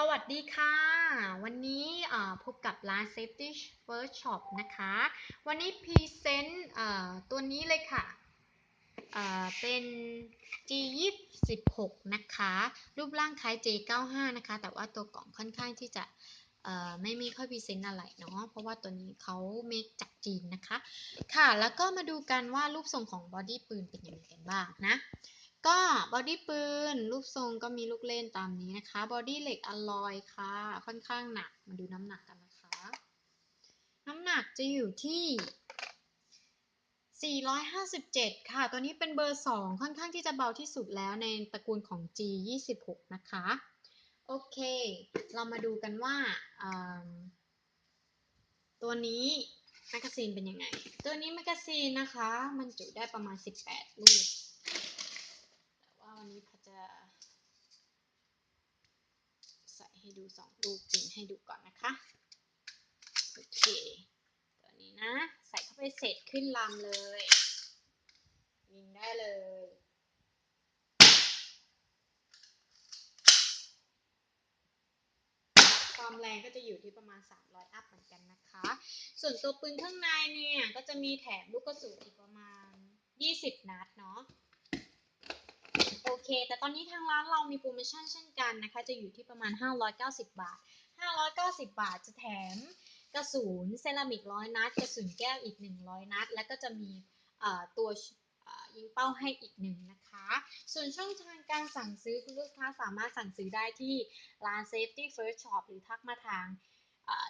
สวัสดีค่ะ วันนี้พบกับร้าน Safety First Shop นะคะ วันนี้พรีเซนต์ตัวนี้เลยค่ะเป็น G26 นะคะ รูปร่างคล้าย J95 นะคะ แต่ว่าตัวกล่องค่อนข้างที่จะไม่มีค่อยพรีเซนต์อะไรเนาะ เพราะว่าตัวนี้เขาเมคจากจีนนะคะ ค่ะ แล้วก็มาดูกันว่ารูปทรงของบอดี้ปืนเป็นยังไงกันบ้างนะ ก็บอดี้ปืนรูปทรงก็มีลูกเล่นตามนี้นะคะบอดี้เหล็กอลลอยค่ะ ค่อนข้างหนัก มาดูน้ำหนักกันนะคะ น้ำหนักจะอยู่ที่ 457 ค่ะ ตัวนี้เป็นเบอร์ 2 ค่อนข้างที่จะเบาที่สุดแล้วในตระกูลของ G26 นะคะ โอเค เรามาดูกันว่าอ่าตัวนี้แมกกาซีนเป็นยังไง ตัวนี้แมกกาซีนนะคะ มันจุได้ประมาณ 18 ลูก แต่ว่าวันนี้พัชจะ ให้ดู2ลูกจริงให้ดูก่อนนะคะ โอเค ตัวนี้นะ ใส่เข้าไปเสร็จขึ้นลำเลย ยิงได้เลยความแรงก็จะอยู่ที่ประมาณ 300 อัพเหมือนกันนะคะ ส่วนตัวปืนข้างในเนี่ย ก็จะมีแถมลูกกระสุนอีกประมาณ 20 นัดเนาะ เค แต่ตอนนี้ทางร้านเรามีโปรโมชั่นเช่นกันนะคะ จะอยู่ที่ประมาณ 590 บาท 590 บาทจะแถมกระสุนเซรามิกร้อยนัด กระสุนแก้วอีก 100 นัด แล้วก็จะมีตัวยิงเป้าให้อีกหนึ่งนะคะ ส่วนช่องทางการสั่งซื้อคุณลูกค้าสามารถสั่งซื้อได้ที่ร้าน Safety First Shop หรือทักมาทาง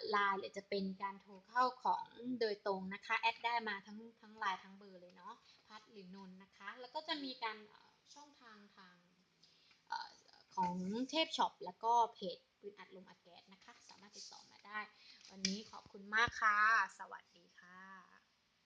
ไลน์หรือจะเป็นการโทรเข้าของโดยตรงนะคะ แอดได้มาทั้งทั้งไลน์ทั้งเบอร์เลยเนาะพัดหรือนนนะคะ แล้วก็จะมีการเอ่อช่องทางทางเอ่อ ของเทพช็อปแล้วก็เพจปืนอัดลมอัดแก๊สนะคะ สามารถติดต่อมาได้ วันนี้ขอบคุณมากค่ะ สวัสดี